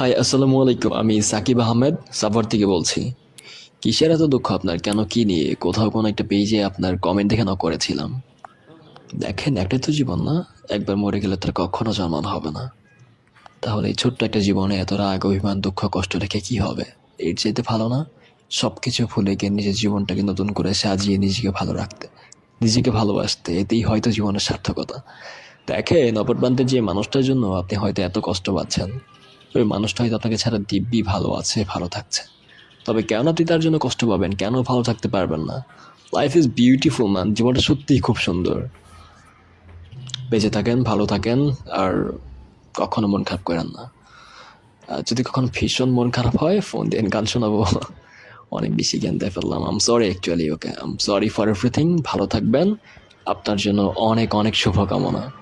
High আসসালামু আলাইকুম আমি সাকিব আহমেদ, সাভার থেকে বলছি। কিসের এত দুঃখ আপনার? কেন, কি নিয়ে? কোথাও কোনো একটা পেজে আপনার কমেন্ট দেখে ন করেছিলাম। দেখেন, একটাই তো জীবন না? একবার মরে গেলে তার কখনো জন্মানো হবে না। তাহলে এই ছোট্ট একটা জীবনে এত রাগ, অভিমান, দুঃখ, কষ্ট রেখে কি হবে? এর চাইতে ভালো না? সব কিছু ভুলে গিয়ে নিজের জীবনটাকে নতুন করে সাজিয়ে নিজেকে ভালো রাখতে, নিজেকে ভালোবাসতে, এতেই হয়তো জীবনের সার্থকতা। দেখেন অপরপ্রান্তের যে মানুষটার জন্য আপনি হয়তো এত কষ্ট পাচ্ছেন। ওই মানুষটা হয়তো আপনাকে ছাড়া দিব্যি ভালো আছে, ভালো থাকছে। তবে কেন আপনি তার জন্য কষ্ট পাবেন? কেন ভালো থাকতে পারবেন না? লাইফ ইজ বিউটিফুল ম্যান জীবনটা সত্যিই খুব সুন্দর। বেঁচে থাকেন, ভালো থাকেন, আর কখনো মন খারাপ করেন না। যদি কখনো ভীষণ মন খারাপ হয়, ফোন দিয়ে গান শোনাবো। অনেক বেশি জ্ঞান দিয়ে ফেললাম। I'm sorry actually okay I'm sorry for everything ভালো থাকবেন। আপনার জন্য অনেক অনেক শুভকামনা।